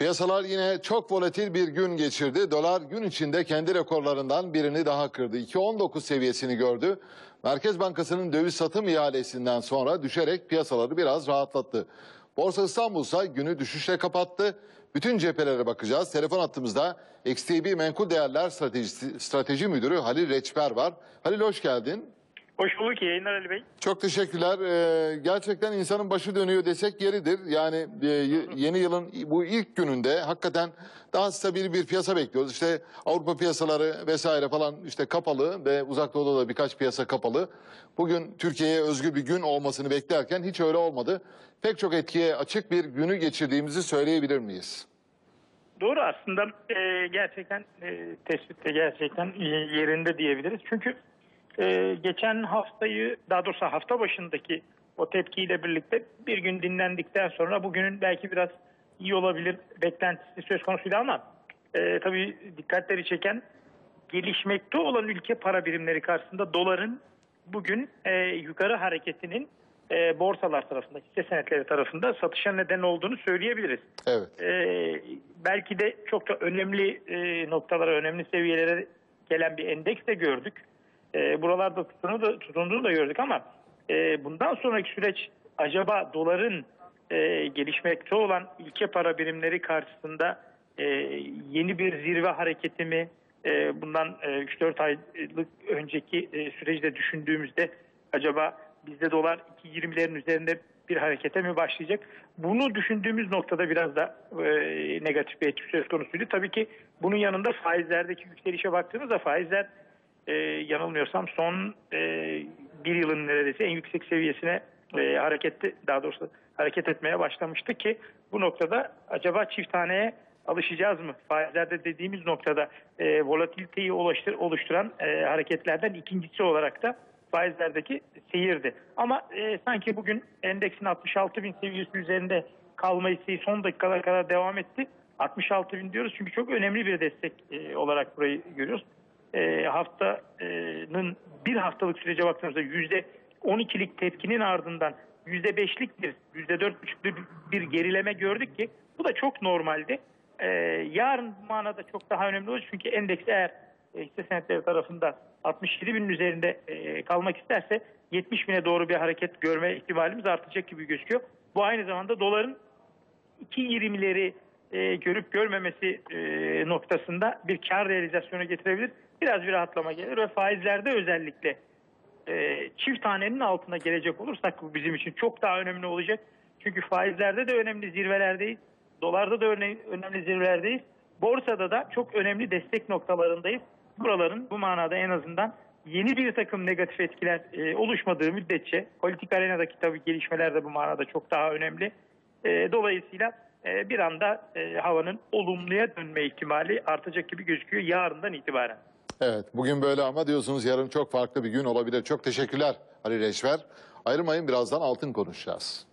Piyasalar yine çok volatil bir gün geçirdi. Dolar gün içinde kendi rekorlarından birini daha kırdı. 2.19 seviyesini gördü. Merkez Bankası'nın döviz satım ihalesinden sonra düşerek piyasaları biraz rahatlattı. Borsa İstanbul ise günü düşüşle kapattı. Bütün cephelere bakacağız. Telefon hattımızda XTB Menkul Değerler Stratejisi, Strateji Müdürü Halil Reçber var. Halil hoş geldin. Hoş bulduk. Yayınlar Ali Bey. Çok teşekkürler. Ee, gerçekten insanın başı dönüyor desek yeridir. Yani e, yeni yılın bu ilk gününde hakikaten daha stabil bir piyasa bekliyoruz. İşte Avrupa piyasaları vesaire falan işte kapalı ve uzak doğuda da birkaç piyasa kapalı. Bugün Türkiye'ye özgü bir gün olmasını beklerken hiç öyle olmadı. Pek çok etkiye açık bir günü geçirdiğimizi söyleyebilir miyiz? Doğru aslında e, gerçekten e, tespit de gerçekten e, yerinde diyebiliriz. Çünkü e, geçen haftayı daha doğrusu hafta başındaki o tepkiyle birlikte bir gün dinlendikten sonra bugünün belki biraz iyi olabilir beklentisi söz konusuydu ama e, tabii dikkatleri çeken gelişmekte olan ülke para birimleri karşısında doların bugün e, yukarı hareketinin e, borsalar tarafında, hisse senetleri tarafında satışa neden olduğunu söyleyebiliriz. Evet. Ee, belki de çok da önemli e, noktalara, önemli seviyelere gelen bir endeks de gördük. Ee, buralarda tutunduğunu da, tutunduğunu da gördük ama e, bundan sonraki süreç acaba doların e, gelişmekte olan ilke para birimleri karşısında e, yeni bir zirve hareketi mi? E, bundan e, 3-4 aylık önceki e, süreci de düşündüğümüzde acaba bizde dolar 2.20'lerin üzerinde bir harekete mi başlayacak? Bunu düşündüğümüz noktada biraz da e, negatif bir etki söz konusuydu. Tabii ki bunun yanında faizlerdeki yükselişe baktığımızda faizler e, yanılmıyorsam son e, bir yılın neredeyse en yüksek seviyesine e, harekette daha doğrusu hareket etmeye başlamıştı ki bu noktada acaba çift alışacağız mı? Faizlerde dediğimiz noktada e, volatiliteyi oluştur, oluşturan e, hareketlerden ikincisi olarak da faizlerdeki seyirdi. Ama e, sanki bugün endeksin 66 bin seviyesi üzerinde kalma isteği son dakikalara kadar devam etti. 66 bin diyoruz çünkü çok önemli bir destek e, olarak burayı görüyoruz. E, haftanın bir haftalık sürece baktığımızda yüzde 12'lik tepkinin ardından yüzde 5'lik bir, yüzde 4,5'lik bir gerileme gördük ki bu da çok normaldi. E, yarın bu manada çok daha önemli olacak çünkü endeks eğer e, hisse senetleri tarafında 67 binin üzerinde e, kalmak isterse 70 bine doğru bir hareket görme ihtimalimiz artacak gibi gözüküyor. Bu aynı zamanda doların 2.20'leri e, görüp görmemesi e, noktasında bir kar realizasyonu getirebilir. Biraz bir rahatlama gelir ve faizlerde özellikle e, çift tanenin altına gelecek olursak bu bizim için çok daha önemli olacak. Çünkü faizlerde de önemli zirvelerdeyiz. Dolarda da öne- önemli zirvelerdeyiz. Borsada da çok önemli destek noktalarındayız. Buraların bu manada en azından yeni bir takım negatif etkiler e, oluşmadığı müddetçe politik arenadaki tabii gelişmeler de bu manada çok daha önemli. E, dolayısıyla bir anda e, havanın olumluya dönme ihtimali artacak gibi gözüküyor yarından itibaren. Evet bugün böyle ama diyorsunuz yarın çok farklı bir gün olabilir. Çok teşekkürler Ali Reçber. Ayrılmayın birazdan altın konuşacağız.